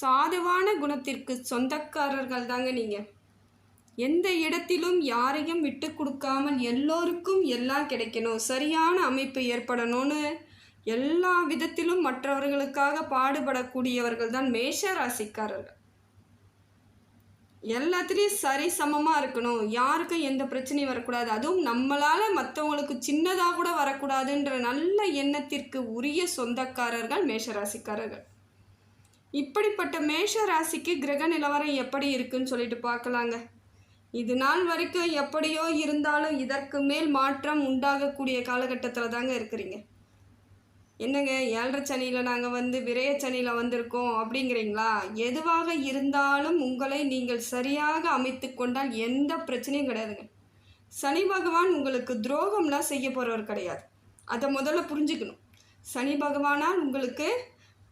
சாதுவான குணத்திற்கு சொந்தக்காரர்கள் தாங்க நீங்கள் எந்த இடத்திலும் யாரையும் விட்டு கொடுக்காமல் எல்லோருக்கும் எல்லாம் கிடைக்கணும். சரியான அமைப்பு ஏற்படணும்னு எல்லா விதத்திலும் மற்றவர்களுக்காக பாடுபடக்கூடியவர்கள் தான் மேஷ ராசிக்காரர்கள் எல்லாத்துலேயும் சரி சமமாக இருக்கணும். யாருக்கும் எந்த பிரச்சனையும் வரக்கூடாது. அதுவும் நம்மளால் மற்றவங்களுக்கு சின்னதாக கூட வரக்கூடாதுன்ற நல்ல எண்ணத்திற்கு உரிய சொந்தக்காரர்கள் மேஷராசிக்காரர்கள். இப்படிப்பட்ட மேஷ ராசிக்கு கிரக நிலவரம் எப்படி இருக்குன்னு சொல்லிட்டு பார்க்கலாங்க. இது நாள் வரைக்கும் எப்படியோ இருந்தாலும் இதற்கு மேல் மாற்றம் உண்டாகக்கூடிய காலகட்டத்தில் தாங்க இருக்கிறீங்க. என்னங்க ஏழரை சனியில் நாங்கள் வந்து விரைய சனியில் வந்திருக்கோம் அப்படிங்கிறீங்களா? எதுவாக இருந்தாலும் உங்களை நீங்கள் சரியாக அமைத்து கொண்டால் எந்த பிரச்சனையும் கிடையாதுங்க. சனி பகவான் உங்களுக்கு துரோகம்லாம் செய்ய போகிறவர் கிடையாது. அதை முதல்ல புரிஞ்சுக்கணும். சனி பகவானால் உங்களுக்கு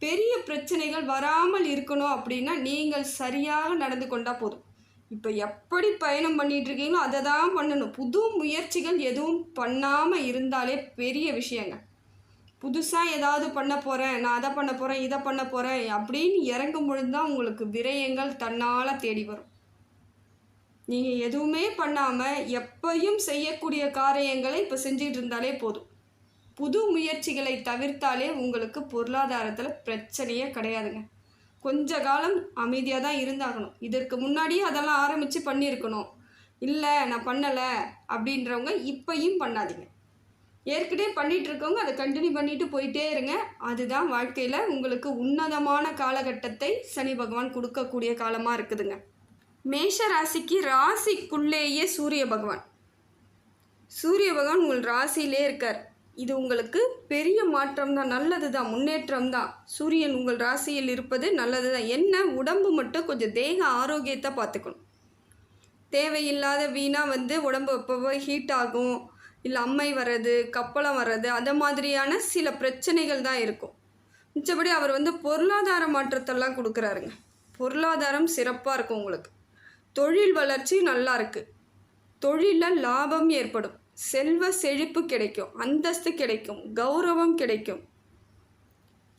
பெரிய பிரச்சனைகள் வராமல் இருக்கணும் அப்படின்னா நீங்கள் சரியாக நடந்து கொண்டால் போதும். இப்போ எப்படி பயணம் பண்ணிகிட்ருக்கீங்களோ அதை தான் பண்ணணும். புது முயற்சிகள் எதுவும் பண்ணாமல் இருந்தாலே பெரிய விஷயங்க. புதுசாக ஏதாவது பண்ண போகிறேன் நான் அதை பண்ண போகிறேன் இதை பண்ண போகிறேன் அப்படின்னு இறங்கும் பொழுது தான் உங்களுக்கு விரயங்கள் தன்னால் தேடி வரும். நீங்கள் எதுவுமே பண்ணாமல் எப்பையும் செய்யக்கூடிய காரியங்களை இப்போ செஞ்சிகிட்டு இருந்தாலே போதும். புது முயற்சிகளை தவிர்த்தாலே உங்களுக்கு பொருளாதாரத்தில் பிரச்சனையே கிடையாதுங்க. கொஞ்ச காலம் அமைதியாக தான் இருந்தாகணும். இதற்கு முன்னாடியே அதெல்லாம் ஆரம்பித்து பண்ணியிருக்கணும். இல்லை நான் பண்ணலை அப்படின்றவங்க இப்பையும் பண்ணாதீங்க. ஏற்கனவே பண்ணிகிட்ருக்கவங்க இருக்கவங்க அதை கண்டினியூ பண்ணிட்டு போயிட்டே இருங்க. அதுதான் வாழ்க்கையில் உங்களுக்கு உன்னதமான காலகட்டத்தை சனி பகவான் கொடுக்கக்கூடிய காலமாக இருக்குதுங்க. மேஷ ராசிக்கு ராசிக்குள்ளேயே சூரிய பகவான். சூரிய பகவான் உங்கள் ராசியிலே இருக்கார். இது உங்களுக்கு பெரிய மாற்றம் தான் நல்லது தான் முன்னேற்றம் தான் சூரியன் உங்கள் ராசியில் இருப்பது நல்லது தான் என்ன? உடம்பு மட்டும் கொஞ்சம் தேக ஆரோக்கியத்தை பார்த்துக்கணும். தேவையில்லாத வீணாக வந்து உடம்பு எப்போ ஹீட் ஆகும். இல்லை அம்மை வர்றது கப்பலம் வர்றது அந்த மாதிரியான சில பிரச்சனைகள் தான் இருக்கும். மிச்சபடி அவர் வந்து பொருளாதார மாற்றத்தெல்லாம் கொடுக்குறாருங்க. பொருளாதாரம் சிறப்பாக இருக்கும் உங்களுக்கு. தொழில் வளர்ச்சி நல்லா இருக்குது தொழிலில் லாபம் ஏற்படும். செல்வ செழிப்பு கிடைக்கும் அந்தஸ்து கிடைக்கும் கௌரவம் கிடைக்கும்.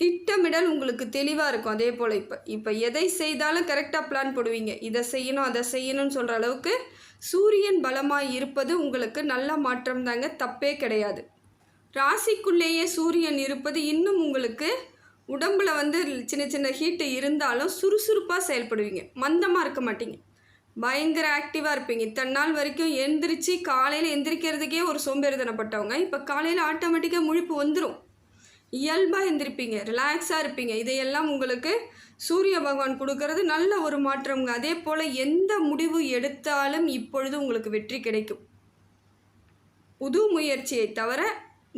திட்டமிடல் உங்களுக்கு தெளிவாக இருக்கும். அதே போல் இப்போ இப்போ எதை செய்தாலும் கரெக்டாக பிளான் போடுவீங்க. இதை செய்யணும் அதை செய்யணும்னு சொல்கிற அளவுக்கு சூரியன் பலமாக இருப்பது உங்களுக்கு நல்ல மாற்றம் தாங்க. தப்பே கிடையாது. ராசிக்குள்ளேயே சூரியன் இருப்பது இன்னும் உங்களுக்கு உடம்புல வந்து சின்ன சின்ன ஹீட்டு இருந்தாலும் சுறுசுறுப்பாக செயல்படுவீங்க. மந்தமாக இருக்க மாட்டீங்க. பயங்கர ஆக்டிவாக இருப்பீங்க. இத்தனை நாள் வரைக்கும் எந்திரிச்சு காலையில் எந்திரிக்கிறதுக்கே ஒரு சோம்பேறித்தனப்பட்டவங்க இப்போ காலையில் ஆட்டோமேட்டிக்காக முழிப்பு வந்துடும் இயல்பாக எந்திரிப்பீங்க. ரிலாக்ஸாக இருப்பீங்க. இதையெல்லாம் உங்களுக்கு சூரிய பகவான் கொடுக்கறது நல்ல ஒரு மாற்றம்ங்க அதே போல் எந்த முடிவு எடுத்தாலும் இப்பொழுது உங்களுக்கு வெற்றி கிடைக்கும். புது முயற்சியை தவிர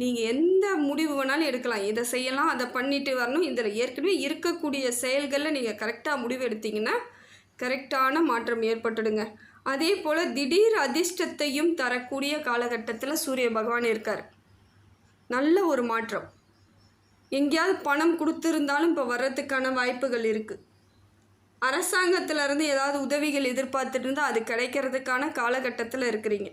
நீங்கள் எந்த முடிவு வேணாலும் எடுக்கலாம். இதை செய்யலாம் அதை பண்ணிட்டு வரணும். இதில் ஏற்கனவே இருக்கக்கூடிய செயல்களில் நீங்கள் கரெக்டாக முடிவு எடுத்தீங்கன்னா கரெக்டான மாற்றம் ஏற்பட்டுடுங்க. அதே போல் திடீர் அதிர்ஷ்டத்தையும் தரக்கூடிய காலகட்டத்தில் சூரிய பகவான் இருக்கார். நல்ல ஒரு மாற்றம். எங்கேயாவது பணம் கொடுத்துருந்தாலும் இப்போ வர்றதுக்கான வாய்ப்புகள் இருக்குது அரசாங்கத்திலேருந்து ஏதாவது உதவிகள் எதிர்பார்த்துட்டு இருந்தால் அது கிடைக்கிறதுக்கான காலகட்டத்தில் இருக்கிறீங்க.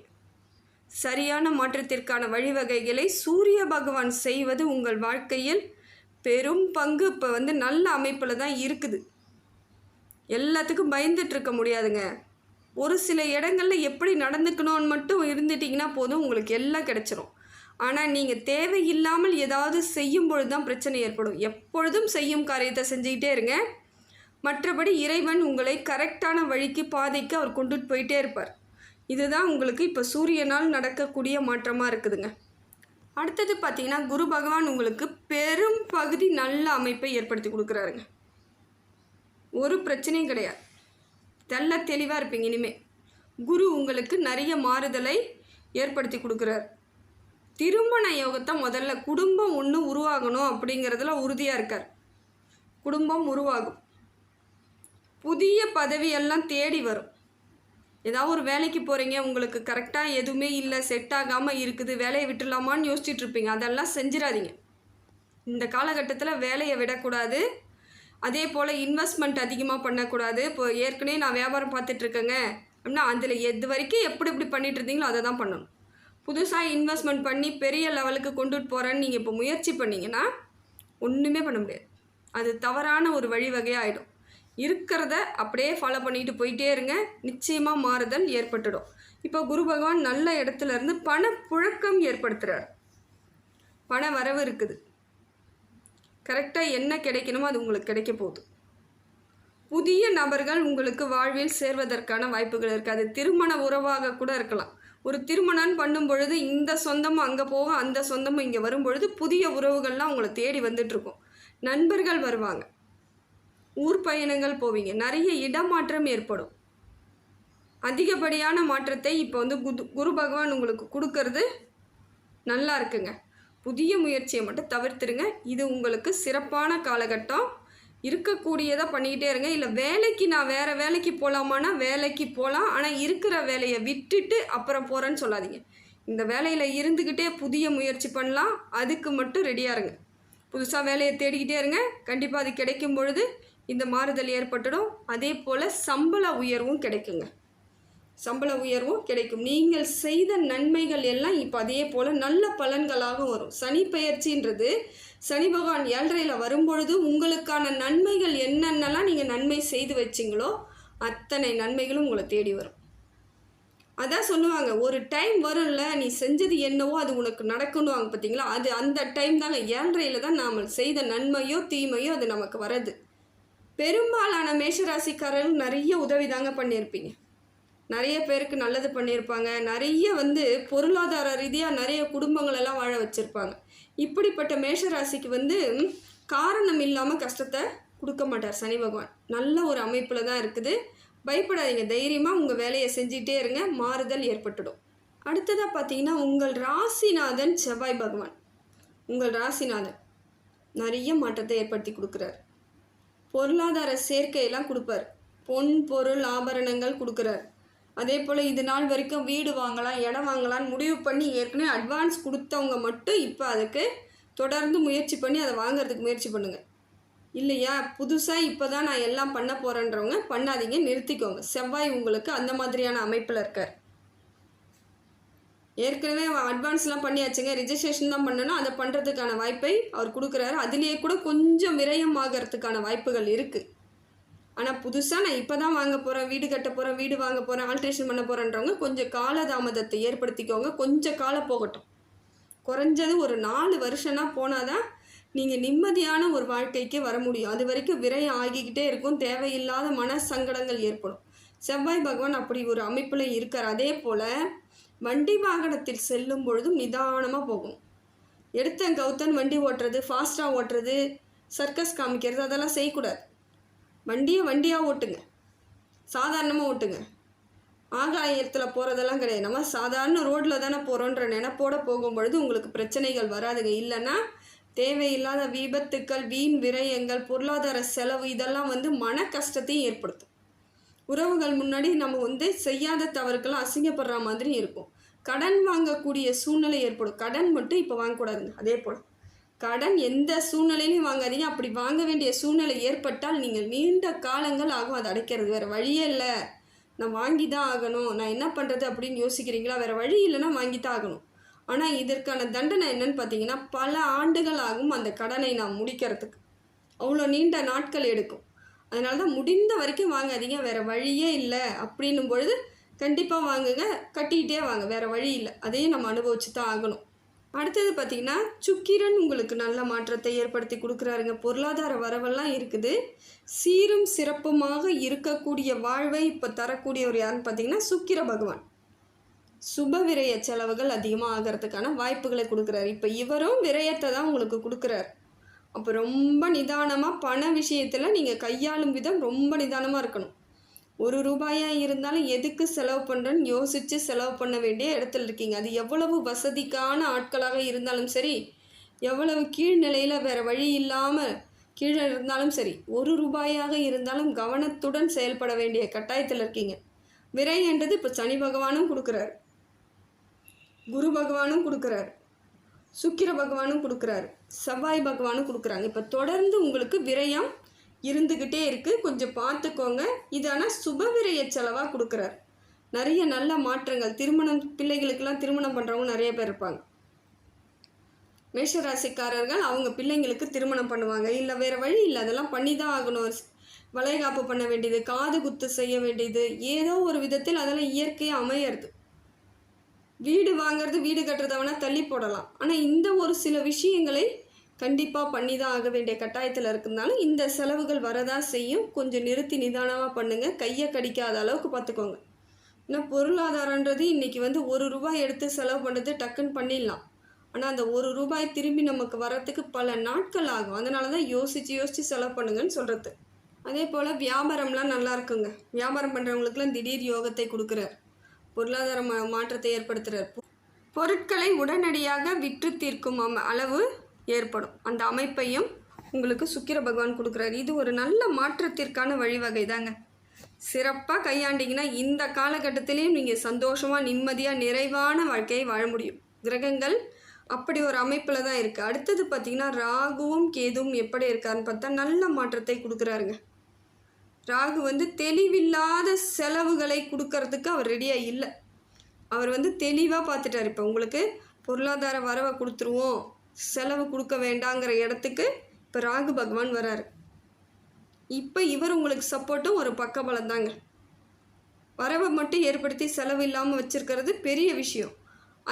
சரியான மாற்றத்திற்கான வழிவகைகளை சூரிய பகவான் செய்வது உங்கள் வாழ்க்கையில் பெரும் பங்கு. இப்போ வந்து நல்ல அமைப்பில் தான் இருக்குது. எல்லாத்துக்கும் பயந்துட்டு இருக்க முடியாதுங்க. ஒரு சில இடங்களில் எப்படி நடந்துக்கணும்னு மட்டும் இருந்துட்டிங்கன்னா போதும் உங்களுக்கு எல்லாம் கிடச்சிரும். ஆனால் நீங்கள் தேவையில்லாமல் ஏதாவது செய்யும் பொழுது தான் பிரச்சனை ஏற்படும். எப்பொழுதும் செய்யும் காரியத்தை செஞ்சுக்கிட்டே இருங்க. மற்றபடி இறைவன் உங்களை கரெக்டான வழிக்கு பாதைக்கு அவர் கொண்டுட்டு போயிட்டே இருப்பார். இதுதான் உங்களுக்கு இப்போ சூரியனால் நடக்கக்கூடிய மாற்றமாக இருக்குதுங்க. அடுத்தது பார்த்திங்கன்னா குரு பகவான் உங்களுக்கு பெரும் பகுதி நல்ல அமைப்பை ஏற்படுத்தி கொடுக்குறாருங்க. ஒரு பிரச்சனையும் கிடையாது. தெல்ல தெளிவாக இருப்பீங்க இனிமே. குரு உங்களுக்கு நிறைய மாறுதலை ஏற்படுத்தி கொடுக்குறார். திருமண யோகத்தை முதல்ல குடும்பம் ஒன்று உருவாகணும் அப்படிங்கிறதுல உறுதியாக இருக்கார். குடும்பம் உருவாகும். புதிய பதவியெல்லாம் தேடி வரும். ஏதாவது ஒரு வேலைக்கு போகிறீங்க உங்களுக்கு கரெக்டாக எதுவுமே இல்லை செட் ஆகாமல் இருக்குது வேலையை விட்டுடலாமான்னு யோசிச்சுட்ருப்பீங்க அதெல்லாம் செஞ்சிடாதீங்க. இந்த காலகட்டத்தில் வேலையை விடக்கூடாது. அதே போல் இன்வெஸ்ட்மெண்ட் அதிகமாக பண்ணக்கூடாது. இப்போ ஏற்கனவே நான் வியாபாரம் பார்த்துட்ருக்கேங்க. அப்படின்னா அதில் எது வரைக்கும் எப்படி எப்படி பண்ணிட்டு இருந்தீங்களோ அதை தான் பண்ணணும். புதுசாக இன்வெஸ்ட்மெண்ட் பண்ணி பெரிய லெவலுக்கு கொண்டுட்டு போகிறேன்னு நீங்கள் இப்போ முயற்சி பண்ணீங்கன்னா ஒன்றுமே பண்ண முடியாது. அது தவறான ஒரு வழிவகையாக ஆகிடும் இருக்கிறத அப்படியே ஃபாலோ பண்ணிட்டு போயிட்டே இருங்க. நிச்சயமாக மாறுதல் ஏற்பட்டுடும். இப்போ குரு பகவான் நல்ல இடத்துல இருந்து பணப்புழக்கம் ஏற்படுத்துகிறார் பண வரவு இருக்குது. கரெக்டாக என்ன கிடைக்கணுமோ அது உங்களுக்கு கிடைக்க போகுது. புதிய நபர்கள் உங்களுக்கு வாழ்வில் சேர்வதற்கான வாய்ப்புகள் இருக்குது அது திருமண உறவாக கூட இருக்கலாம். ஒரு திருமணம் பண்ணும் பொழுது இந்த சொந்தமும் அங்கே போக அந்த சொந்தமும் இங்கே வரும் பொழுது புதிய உறவுகள்லாம் உங்களை தேடி வந்துட்டுருக்கும் நண்பர்கள் வருவாங்க. ஊர் பயணங்கள் போவீங்க. நிறைய இடமாற்றம் ஏற்படும். அதிகப்படியான மாற்றத்தை இப்போ வந்து குது குரு பகவான் உங்களுக்கு கொடுக்கறது நல்லா இருக்குங்க. புதிய முயற்சியை மட்டும் தவிர்த்துருங்க. இது உங்களுக்கு சிறப்பான காலகட்டம். இருக்கக்கூடியதாக பண்ணிக்கிட்டே இருங்க. இல்லை வேலைக்கு நான் வேறு வேலைக்கு போகலாமான்னா வேலைக்கு போகலாம் ஆனால் இருக்கிற வேலையை விட்டுட்டு அப்புறம் போகிறேன்னு சொல்லாதீங்க. இந்த வேலையில் இருந்துக்கிட்டே புதிய முயற்சி பண்ணலாம். அதுக்கு மட்டும் ரெடியாக இருங்க. புதுசாக வேலையை தேடிக்கிட்டே இருங்க. கண்டிப்பாக அது கிடைக்கும் பொழுது இந்த மாறுதல் ஏற்பட்டுடும். அதே போல் சம்பள உயர்வும் கிடைக்குங்க. சம்பள உயர்வும் கிடைக்கும். நீங்கள் செய்த நன்மைகள் எல்லாம் இப்போ அதே போல் நல்ல பலன்களாக வரும். சனி பயிற்சின்றது சனி பகவான் ஏழரையில் வரும்பொழுது உங்களுக்கான நன்மைகள் என்னென்னலாம் நீங்கள் நன்மை செய்து வச்சிங்களோ அத்தனை நன்மைகளும் உங்களை தேடி வரும். அதான் சொல்லுவாங்க ஒரு டைம் வரும்ல நீ செஞ்சது என்னவோ அது உனக்கு நடக்கணுவாங்க பார்த்தீங்களா அது அந்த டைம் தாங்க ஏழரையில் தான் நாம் செய்த நன்மையோ தீமையோ அது நமக்கு வரது பெரும்பாலான மேஷராசிக்காரர்கள் நிறைய உதவி தாங்க பண்ணியிருப்பீங்க. நிறைய பேருக்கு நல்லது பண்ணியிருப்பாங்க. நிறைய வந்து பொருளாதார ரீதியாக நிறைய குடும்பங்களெல்லாம் வாழ வச்சுருப்பாங்க. இப்படிப்பட்ட மேஷராசிக்கு வந்து காரணம் இல்லாமல் கஷ்டத்தை கொடுக்க மாட்டார் சனி பகவான். நல்ல ஒரு அமைப்பில் தான் இருக்குது. பயப்படாதீங்க. தைரியமாக உங்கள் வேலையை செஞ்சிகிட்டே இருங்க. மாறுதல் ஏற்பட்டுடும். அடுத்ததாக பார்த்தீங்கன்னா உங்கள் ராசிநாதன் செவ்வாய் பகவான். உங்கள் ராசிநாதன் நிறைய மாற்றத்தை ஏற்படுத்தி கொடுக்குறார். பொருளாதார சேர்க்கையெல்லாம் கொடுப்பார். பொன் பொருள் ஆபரணங்கள் கொடுக்குறார். அதே போல் இது நாள் வரைக்கும் வீடு வாங்கலாம் இடம் வாங்கலாம்னு முடிவு பண்ணி ஏற்கனவே அட்வான்ஸ் கொடுத்தவங்க மட்டும் இப்போ அதுக்கு தொடர்ந்து முயற்சி பண்ணி அதை வாங்குறதுக்கு முயற்சி பண்ணுங்கள் இல்லையா? புதுசாக இப்போ தான் நான் எல்லாம் பண்ண போகிறேன்றவங்க பண்ணாதீங்க நிறுத்திக்கோங்க. செவ்வாய் உங்களுக்கு அந்த மாதிரியான அமைப்பில் இருக்கார். ஏற்கனவே அட்வான்ஸ்லாம் பண்ணியாச்சுங்க. ரிஜிஸ்ட்ரேஷன் தான் பண்ணணும். அதை பண்ணுறதுக்கான வாய்ப்பை அவர் கொடுக்குறாரு. அதுலேயே கூட கொஞ்சம் விரயம் ஆகிறதுக்கான வாய்ப்புகள் இருக்குது ஆனால் புதுசாக நான் இப்போ தான் வாங்க போகிறேன் வீடு கட்ட போகிறேன் வீடு வாங்க போகிறேன் ஆல்ட்ரேஷன் பண்ண போகிறேன்றவங்க கொஞ்சம் காலதாமதத்தை ஏற்படுத்திக்கோங்க. கொஞ்சம் காலம் போகட்டும். குறைஞ்சது ஒரு நாலு வருஷம்னா போனால் தான் நீங்கள் நிம்மதியான ஒரு வாழ்க்கைக்கு வர முடியும். அது வரைக்கும் விரயம் ஆகிக்கிட்டே இருக்கும். தேவையில்லாத மன சங்கடங்கள் ஏற்படும். செவ்வாய் பகவான் அப்படி ஒரு அமைப்பில் இருக்கார். அதே போல் வண்டி வாகனத்தில் செல்லும் பொழுதும் நிதானமாக போகும் எடுத்தன் கௌத்தன் வண்டி ஓட்டுறது ஃபாஸ்ட்டாக ஓட்டுறது சர்க்கஸ் காமிக்கிறது அதெல்லாம் செய்யக்கூடாது. வண்டியை வண்டியாக ஓட்டுங்க. சாதாரணமாக ஓட்டுங்க. ஆகாயத்தில் போகிறதெல்லாம் கிடையாது. நம்ம சாதாரண ரோட்டில் தானே போகிறோன்ற நினப்போட போகும்பொழுது உங்களுக்கு பிரச்சனைகள் வராதுங்க. இல்லைன்னா தேவையில்லாத விபத்துக்கள் வீண் விரயங்கள் பொருளாதார செலவு இதெல்லாம் வந்து மன கஷ்டத்தையும் ஏற்படுத்தும். உறவுகள் முன்னாடி நம்ம வந்து செய்யாத தவறுக்கெல்லாம் அசிங்கப்படுற மாதிரி இருக்கும். கடன் வாங்கக்கூடிய சூழ்நிலை ஏற்படும். கடன் மட்டும் இப்போ வாங்கக்கூடாதுங்க. அதே போல். கடன் எந்த சூழ்நிலையிலையும் வாங்காதீங்க. அப்படி வாங்க வேண்டிய சூழ்நிலை ஏற்பட்டால் நீங்கள் நீண்ட காலங்கள் ஆகும். அதை அடைக்கிறது வேறு வழியே இல்லை. நான் வாங்கி தான் ஆகணும். நான் என்ன பண்ணுறது அப்படின்னு யோசிக்கிறீங்களா? வேறு வழி இல்லைன்னா வாங்கி தான் ஆகணும். ஆனால் இதற்கான தண்டனை என்னன்னு பார்த்தீங்கன்னா பல ஆண்டுகள் ஆகும் அந்த கடனை நான் முடிக்கிறதுக்கு. அவ்வளோ நீண்ட நாட்கள் எடுக்கும். அதனால தான் முடிந்த வரைக்கும் வாங்காதீங்க. வேறு வழியே இல்லை. அப்படின்னும் பொழுது கண்டிப்பாக வாங்குங்க. கட்டிக்கிட்டே வாங்க. வேறு வழி இல்லை. அதையும் நம்ம அனுபவிச்சு தான் ஆகணும். அடுத்தது பார்த்திங்கன்னா சுக்கிரன் உங்களுக்கு நல்ல மாற்றத்தை ஏற்படுத்தி கொடுக்குறாருங்க. பொருளாதார வரவெல்லாம் இருக்குது. சீரும் சிறப்புமாக இருக்கக்கூடிய வாழ்வை இப்போ தரக்கூடியவர் யாருன்னு பார்த்தீங்கன்னா சுக்கிர பகவான். சுப விரய செலவுகள் அதிகமாக ஆகிறதுக்கான வாய்ப்புகளை கொடுக்குறாரு. இப்போ இவரும் விரயத்தை தான் உங்களுக்கு கொடுக்குறாரு. அப்போ ரொம்ப நிதானமாக பண விஷயத்தில் நீங்கள் கையாளும் விதம் ரொம்ப நிதானமாக இருக்கணும். ஒரு ரூபாயாக இருந்தாலும் எதுக்கு செலவு பண்ணுறேன்னு யோசித்து செலவு பண்ண வேண்டிய இடத்துல இருக்கீங்க. அது எவ்வளவு வசதிக்கான ஆட்களாக இருந்தாலும் சரி எவ்வளவு கீழ்நிலையில் வேறு வழி இல்லாமல் கீழே இருந்தாலும் சரி ஒரு ரூபாயாக இருந்தாலும் கவனத்துடன் செயல்பட வேண்டிய கட்டாயத்தில் இருக்கீங்க. விரை என்றது இப்போ சனி பகவானும் கொடுக்குறாரு. குரு பகவானும் கொடுக்குறாரு. சுக்கிர பகவானும் கொடுக்குறாரு. செவ்வாய் பகவானும் கொடுக்குறாங்க. இப்போ தொடர்ந்து உங்களுக்கு விரயம் இருந்துக்கிட்டே இருக்குது கொஞ்சம் பார்த்துக்கோங்க. இது ஆனால் சுபவிரய செலவாக கொடுக்குறாரு. நிறைய நல்ல மாற்றங்கள். திருமணம் பிள்ளைகளுக்கெல்லாம் திருமணம் பண்ணுறவங்க நிறைய பேர் இருப்பாங்க. மேஷராசிக்காரர்கள் அவங்க பிள்ளைங்களுக்கு திருமணம் பண்ணுவாங்க. இல்லை வேறு வழி இல்லை. அதெல்லாம் பண்ணி தான் ஆகணும். வளைகாப்பு பண்ண வேண்டியது காது குத்து செய்ய வேண்டியது ஏதோ ஒரு விதத்தில் அதெல்லாம் இயற்கையாக அமையிறது. வீடு வாங்குறது வீடு கட்டுறதவனா வேணால் தள்ளி போடலாம். ஆனால் இந்த ஒரு சில விஷயங்களை கண்டிப்பாக பண்ணி தான் ஆக வேண்டிய கட்டாயத்தில் இருக்கிறதுனால இந்த செலவுகள் வரதா செய்யும். கொஞ்சம் நிறுத்தி நிதானமாக பண்ணுங்கள் கையை கடிக்காத அளவுக்கு பார்த்துக்கோங்க ஏன்னா பொருளாதாரன்றது இன்றைக்கி வந்து ஒரு ரூபாய் எடுத்து செலவு பண்ணுறது டக்குன்னு பண்ணிடலாம். ஆனால் அந்த ஒரு ரூபாய் திரும்பி நமக்கு வரத்துக்கு பல நாட்கள் ஆகும். அதனால தான் யோசித்து யோசித்து செலவு பண்ணுங்கன்னு சொல்கிறது அதே போல் வியாபாரம்லாம் நல்லா இருக்குங்க. வியாபாரம் பண்ணுறவங்களுக்குலாம் திடீர் யோகத்தை கொடுக்குறார். பொருளாதார மா மாற்றத்தை ஏற்படுத்துகிறார் பொருட்களை உடனடியாக விற்று தீர்க்கும் அளவு ஏற்படும். அந்த அமைப்பையும் உங்களுக்கு சுக்கிர பகவான் கொடுக்குறாரு. இது ஒரு நல்ல மாற்றத்திற்கான வழிவகை தாங்க சிறப்பாக கையாண்டிங்கன்னா இந்த காலகட்டத்திலையும் நீங்கள் சந்தோஷமாக நிம்மதியாக நிறைவான வாழ்க்கையை வாழ முடியும். கிரகங்கள் அப்படி ஒரு அமைப்பில் தான் இருக்குது அடுத்தது பார்த்திங்கன்னா ராகுவும் கேதுவும் எப்படி இருக்காருன்னு பார்த்தா நல்ல மாற்றத்தை கொடுக்குறாருங்க. ராகு வந்து தெளிவில்லாத செலவுகளை கொடுக்கறதுக்கு அவர் ரெடியாக இல்லை. அவர் வந்து தெளிவாக பார்த்துட்டார் இப்போ உங்களுக்கு பொருளாதார வரவை கொடுத்துருவோம். செலவு கொடுக்க வேண்டாங்கிற இடத்துக்கு இப்போ ராகு பகவான் வராரு. இப்போ இவர் உங்களுக்கு சப்போர்ட்டும் ஒரு பக்கபலம் தாங்க வரவை மட்டும் ஏற்படுத்தி செலவு இல்லாமல் வச்சுருக்கிறது பெரிய விஷயம்.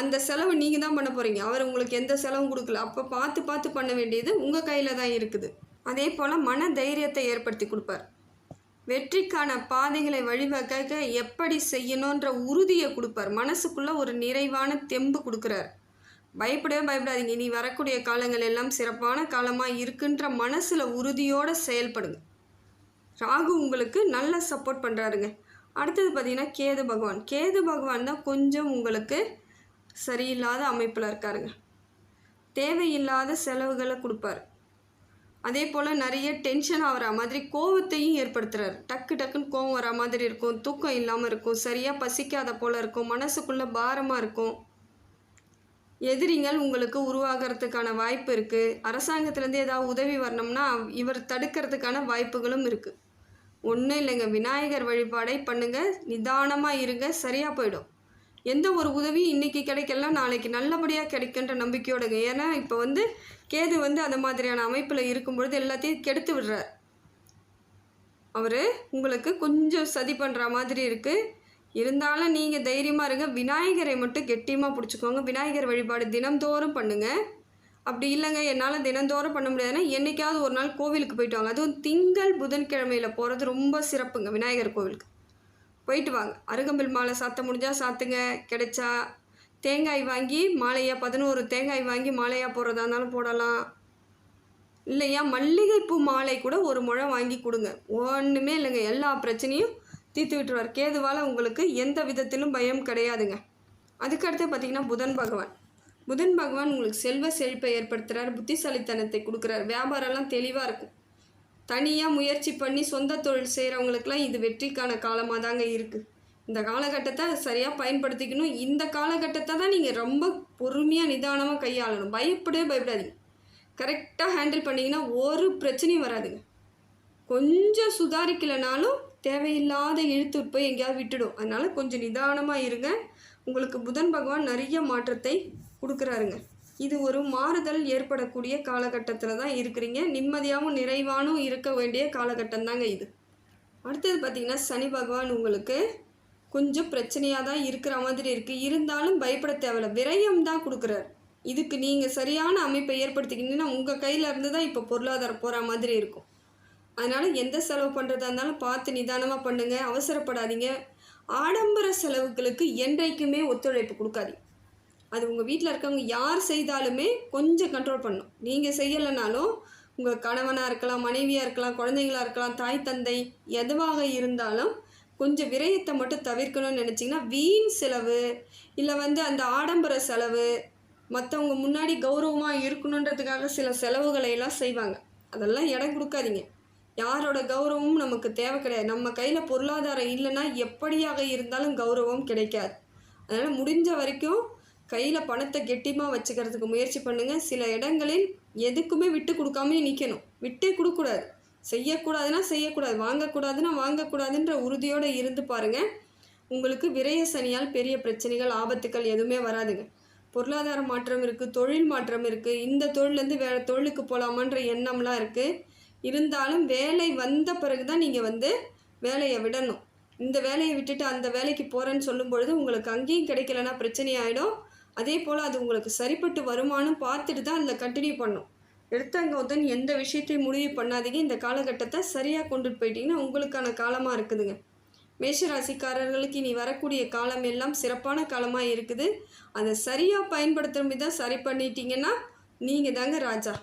அந்த செலவு நீங்கள் தான் பண்ண போகிறீங்க அவர் உங்களுக்கு எந்த செலவும் கொடுக்கல. அப்போ பார்த்து பார்த்து பண்ண வேண்டியது உங்கள் கையில் தான் இருக்குது. அதே போல் மன தைரியத்தை ஏற்படுத்தி கொடுப்பார். வெற்றிக்கான பாதைகளை வழிவகுக்க எப்படி செய்யணுன்ற உறுதியை கொடுப்பார். மனசுக்குள்ளே ஒரு நிறைவான தெம்பு கொடுக்குறார். பயப்படவே பயப்படாதீங்க. இனி வரக்கூடிய காலங்கள் எல்லாம் சிறப்பான காலமாக இருக்குன்ற மனசில் உறுதியோடு செயல்படுங்க. ராகு உங்களுக்கு நல்ல சப்போர்ட் பண்ணுறாருங்க அடுத்தது பார்த்தீங்கன்னா கேது பகவான். கேது பகவான் தான் கொஞ்சம் உங்களுக்கு சரியில்லாத அமைப்பில் இருக்காருங்க. தேவையில்லாத செலவுகளை கொடுப்பாரு. அதே போல் நிறைய டென்ஷன் ஆகிற மாதிரி கோவத்தையும் ஏற்படுத்துகிறார் டக்கு டக்குன்னு கோவம் வர மாதிரி இருக்கும். தூக்கம் இல்லாமல் இருக்கும். சரியாக பசிக்காத போல் இருக்கும். மனசுக்குள்ளே பாரமாக இருக்கும். எதிரிகள் உங்களுக்கு உருவாகிறதுக்கான வாய்ப்பு இருக்குது அரசாங்கத்திலேருந்து ஏதாவது உதவி வரணும்னா இவர் தடுக்கிறதுக்கான வாய்ப்புகளும் இருக்குது ஒன்றும் இல்லைங்க விநாயகர் வழிபாடை பண்ணுங்கள் நிதானமாக இருங்க சரியாக போயிடும். எந்த ஒரு உதவியும் இன்றைக்கி கிடைக்கலாம் நாளைக்கு நல்லபடியாக கிடைக்குன்ற நம்பிக்கையோடுங்க. ஏன்னா இப்போ வந்து கேது வந்து அந்த மாதிரியான அமைப்பில் இருக்கும் பொழுது எல்லாத்தையும் கெடுத்து விடுறார். அவர் உங்களுக்கு கொஞ்சம் சதி பண்ணுற மாதிரி இருக்குது இருந்தாலும் நீங்கள் தைரியமாக இருங்க. விநாயகரை மட்டும் கெட்டியமாக பிடிச்சிக்கோங்க. விநாயகர் வழிபாடு தினந்தோறும் பண்ணுங்கள் அப்படி இல்லைங்க. என்னால் தினந்தோறும் பண்ண முடியாதுன்னா என்றைக்காவது ஒரு நாள் கோவிலுக்கு போயிட்டு வாங்க. அதுவும் திங்கள் புதன்கிழமையில் போகிறது ரொம்ப சிறப்புங்க விநாயகர் கோவிலுக்கு. போயிட்டு வாங்க. அருகம்பில் மாலை சாத்த முடிஞ்சால் சாத்துங்க. கிடைச்சா தேங்காய் வாங்கி மாலையாக பதினோரு தேங்காய் வாங்கி மாலையாக போடுறதா இருந்தாலும் போடலாம். இல்லையா? மல்லிகைப்பூ மாலை கூட ஒரு முழம் வாங்கி கொடுங்க. ஒன்றுமே இல்லைங்க. எல்லா பிரச்சனையும் தீர்த்து விட்டுருவார். கேதுவால் உங்களுக்கு எந்த விதத்திலும் பயம் கிடையாதுங்க. அதுக்கடுத்து பார்த்தீங்கன்னா புதன் பகவான். புதன் பகவான் உங்களுக்கு செல்வ செழிப்பை ஏற்படுத்துகிறார் புத்திசாலித்தனத்தை கொடுக்குறாரு. வியாபாரம்லாம் தெளிவாக இருக்கும். தனியாக முயற்சி பண்ணி சொந்த தொழில் செய்கிறவங்களுக்குலாம் இது வெற்றிக்கான காலமாக தாங்க இருக்குது இந்த காலகட்டத்தை சரியாக பயன்படுத்திக்கணும். இந்த காலகட்டத்தை தான் நீங்கள் ரொம்ப பொறுமையாக நிதானமாக கையாளணும். பயப்படவே பயப்படாதீங்க. கரெக்டாக ஹேண்டில் பண்ணிங்கன்னா ஒரு பிரச்சனையும் வராதுங்க. கொஞ்சம் சுதாரிக்கலைனாலும் தேவையில்லாத இழுத்து போய் எங்கேயாவது விட்டுடும். அதனால் கொஞ்சம் நிதானமாக இருங்க. உங்களுக்கு புதன் பகவான் நிறைய மாற்றத்தை கொடுக்குறாருங்க. இது ஒரு மாறுதல் ஏற்படக்கூடிய காலகட்டத்தில் தான் இருக்கிறீங்க. நிம்மதியாகவும் நிறைவானும் இருக்க வேண்டிய காலகட்டம் தாங்க இது. அடுத்தது பார்த்திங்கன்னா சனி பகவான் உங்களுக்கு கொஞ்சம் பிரச்சனையாக தான் இருக்கிற மாதிரி இருக்குது இருந்தாலும் பயப்பட தேவையில்ல. விரயம் தான் கொடுக்குறாரு. இதுக்கு நீங்கள் சரியான அமைப்பை ஏற்படுத்திக்கிட்டீங்கன்னா உங்கள் கையில் இருந்து தான் இப்போ பொருளாதாரம் போகிற மாதிரி இருக்கும். அதனால் எந்த செலவு பண்ணுறதா இருந்தாலும் பார்த்து நிதானமாக பண்ணுங்கள் அவசரப்படாதீங்க. ஆடம்பர செலவுகளுக்கு என்றைக்குமே ஒத்துழைப்பு கொடுக்காதீங்க. அது உங்கள் வீட்டில் இருக்கவங்க யார் செய்தாலுமே கொஞ்சம் கண்ட்ரோல் பண்ணும் நீங்கள் செய்யலைனாலும் உங்கள் கணவனாக இருக்கலாம் மனைவியாக இருக்கலாம் குழந்தைங்களாக இருக்கலாம் தாய் தந்தை எதுவாக இருந்தாலும் கொஞ்சம் விரயத்தை மட்டும் தவிர்க்கணும்னு நினச்சிங்கன்னா வீண் செலவு இல்லை வந்து அந்த ஆடம்பர செலவு மற்றவங்க முன்னாடி கௌரவமாக இருக்கணுன்றதுக்காக சில செலவுகளை எல்லாம் செய்வாங்க. அதெல்லாம் இடம் கொடுக்காதீங்க. யாரோட கௌரவமும் நமக்கு தேவை கிடையாது. நம்ம கையில் பொருளாதாரம் இல்லைன்னா எப்படியாக இருந்தாலும் கௌரவம் கிடைக்காது. அதனால் முடிஞ்ச வரைக்கும் கையில் பணத்தை கெட்டியமாக வச்சுக்கிறதுக்கு முயற்சி பண்ணுங்கள் சில இடங்களில் எதுக்குமே விட்டு கொடுக்காம நிற்கணும் விட்டே கொடுக்கக்கூடாது. செய்யக்கூடாதுன்னா செய்யக்கூடாது. வாங்கக்கூடாதுன்னா வாங்கக்கூடாதுன்ற உறுதியோடு இருந்து பாருங்கள் உங்களுக்கு விரய சனியால் பெரிய பிரச்சனைகள் ஆபத்துக்கள் எதுவுமே வராதுங்க. பொருளாதார மாற்றம் இருக்குது தொழில் மாற்றம் இருக்குது இந்த தொழிலேருந்து வேறு தொழிலுக்கு போகலாமான்ற எண்ணம்லாம் இருக்குது இருந்தாலும் வேலை வந்த பிறகு தான் நீங்கள் வந்து வேலையை விடணும். இந்த வேலையை விட்டுட்டு அந்த வேலைக்கு போகிறேன்னு சொல்லும் பொழுது உங்களுக்கு அங்கேயும் கிடைக்கலன்னா பிரச்சனை ஆகிடும் அதே போல் அது உங்களுக்கு சரிப்பட்டு வருமானம் பார்த்துட்டு தான் அதில் கண்டினியூ பண்ணும். எடுத்தங்கவுத்தன் எந்த விஷயத்தையும் முடிவு பண்ணாதீங்க. இந்த காலகட்டத்தை சரியாக கொண்டுட்டு போயிட்டீங்கன்னா உங்களுக்கான காலமாக இருக்குதுங்க. மேஷராசிக்காரர்களுக்கு இனி வரக்கூடிய காலம் எல்லாம் சிறப்பான காலமாக இருக்குது. அதை சரியாக பயன்படுத்துகிற தான் சரி பண்ணிட்டீங்கன்னா நீங்கள் தாங்க ராஜா.